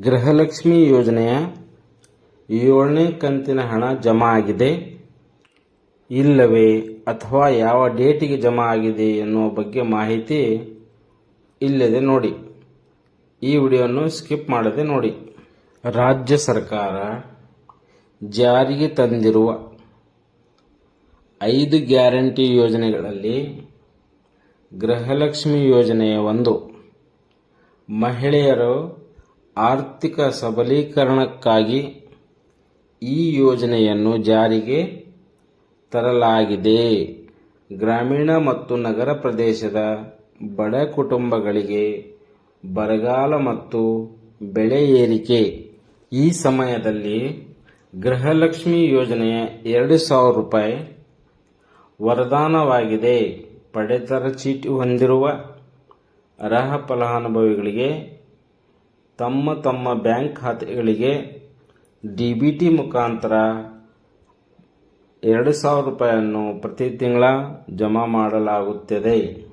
ಗೃಹಲಕ್ಷ್ಮಿ ಯೋಜನೆಯ ಏಳನೇ ಕಂತಿನ ಹಣ ಜಮಾ ಆಗಿದೆ. ಇಲ್ಲವೇ ಅಥವಾ ಯಾವ ಡೇಟಿಗೆ ಜಮಾ ಆಗಿದೆ ಎನ್ನುವ ಬಗ್ಗೆ ಮಾಹಿತಿ ಇಲ್ಲದೆ ನೋಡಿ. ಈ ವಿಡಿಯೋವನ್ನು ಸ್ಕಿಪ್ ಮಾಡದೆ ನೋಡಿ. ರಾಜ್ಯ ಸರ್ಕಾರ ಜಾರಿಗೆ ತಂದಿರುವ ಐದು ಗ್ಯಾರಂಟಿ ಯೋಜನೆಗಳಲ್ಲಿ ಗೃಹಲಕ್ಷ್ಮಿ ಯೋಜನೆಯ ಒಂದು ಮಹಿಳೆಯರು ಆರ್ಥಿಕ ಸಬಲೀಕರಣಕ್ಕಾಗಿ ಈ ಯೋಜನೆಯನ್ನು ಜಾರಿಗೆ ತರಲಾಗಿದೆ. ಗ್ರಾಮೀಣ ಮತ್ತು ನಗರ ಪ್ರದೇಶದ ಬಡ ಕುಟುಂಬಗಳಿಗೆ ಬರಗಾಲ ಮತ್ತು ಬೆಳೆ ಏರಿಕೆ. ಈ ಸಮಯದಲ್ಲಿ ಗೃಹಲಕ್ಷ್ಮಿ ಯೋಜನೆಯ ಎರಡು ಸಾವಿರ ರೂಪಾಯಿ ವರದಾನವಾಗಿದೆ. ಪಡಿತರ ಚೀಟಿ ಹೊಂದಿರುವ ಅರ್ಹ ಫಲಾನುಭವಿಗಳಿಗೆ ತಮ್ಮ ತಮ್ಮ ಬ್ಯಾಂಕ್ ಖಾತೆಗಳಿಗೆ ಡಿ ಬಿ ಟಿ ಮುಖಾಂತರ ಎರಡು ಸಾವಿರ ರೂಪಾಯಿಯನ್ನು ಪ್ರತಿ ತಿಂಗಳ ಜಮಾ ಮಾಡಲಾಗುತ್ತದೆ.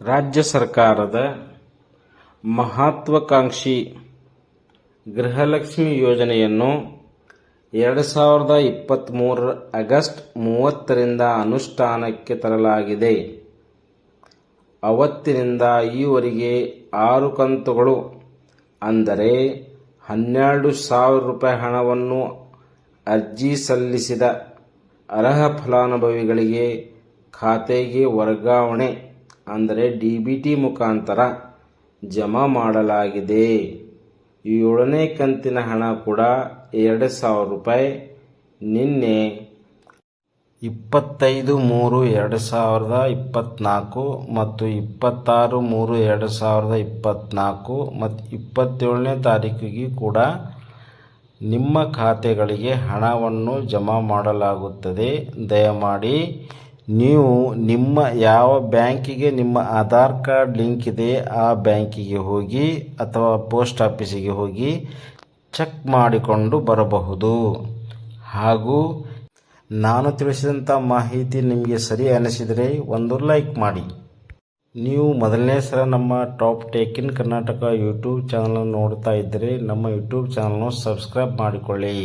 ರಾಜ್ಯ ಸರ್ಕಾರದ ಮಹತ್ವಾಕಾಂಕ್ಷಿ ಗೃಹಲಕ್ಷ್ಮಿ ಯೋಜನೆಯನ್ನು ಎರಡು ಸಾವಿರದ ಇಪ್ಪತ್ತ್ಮೂರರ ಆಗಸ್ಟ್ ಮೂವತ್ತರಿಂದ ಅನುಷ್ಠಾನಕ್ಕೆ ತರಲಾಗಿದೆ. ಅವತ್ತಿನಿಂದ ಈವರೆಗೆ ಆರು ಕಂತುಗಳು ಅಂದರೆ ಹನ್ನೆರಡು ಸಾವಿರ ರೂಪಾಯಿ ಹಣವನ್ನು ಅರ್ಜಿ ಸಲ್ಲಿಸಿದ ಅರ್ಹ ಫಲಾನುಭವಿಗಳಿಗೆ ಖಾತೆಗೆ ವರ್ಗಾವಣೆ, ಅಂದರೆ ಡಿ ಬಿ ಟಿ ಮುಖಾಂತರ ಜಮಾ ಮಾಡಲಾಗಿದೆ. ಏಳನೇ ಕಂತಿನ ಹಣ ಕೂಡ ಎರಡು ಸಾವಿರ ರೂಪಾಯಿ ನಿನ್ನೆ ಇಪ್ಪತ್ತೈದು ಮೂರು ಎರಡು ಸಾವಿರದ ಇಪ್ಪತ್ತ್ನಾಲ್ಕು ಮತ್ತು ಇಪ್ಪತ್ತಾರು ಮೂರು ಎರಡು ಸಾವಿರದ ಇಪ್ಪತ್ತ್ನಾಲ್ಕು ಮತ್ತು ಇಪ್ಪತ್ತೇಳನೇ ತಾರೀಕಿಗೆ ಕೂಡ ನಿಮ್ಮ ಖಾತೆಗಳಿಗೆ ಹಣವನ್ನು ಜಮಾ ಮಾಡಲಾಗುತ್ತದೆ. ದಯಮಾಡಿ ನೀವು ನಿಮ್ಮ ಯಾವ ಬ್ಯಾಂಕಿಗೆ ನಿಮ್ಮ ಆಧಾರ್ ಕಾರ್ಡ್ ಲಿಂಕ್ ಇದೆ ಆ ಬ್ಯಾಂಕಿಗೆ ಹೋಗಿ ಅಥವಾ ಪೋಸ್ಟ್ ಆಫೀಸಿಗೆ ಹೋಗಿ ಚೆಕ್ ಮಾಡಿಕೊಂಡು ಬರಬಹುದು. ಹಾಗೂ ನಾನು ತಿಳಿಸಿದಂಥ ಮಾಹಿತಿ ನಿಮಗೆ ಸರಿ ಅನಿಸಿದರೆ ಒಂದು ಲೈಕ್ ಮಾಡಿ. ನೀವು ಮೊದಲನೇ ಸಲ ನಮ್ಮ top take in Karnataka YouTube channel ನೋಡ್ತಾ ಇದ್ದರೆ ನಮ್ಮ ಯೂಟ್ಯೂಬ್ ಚಾನಲ್ನ ಸಬ್ಸ್ಕ್ರೈಬ್ ಮಾಡಿಕೊಳ್ಳಿ.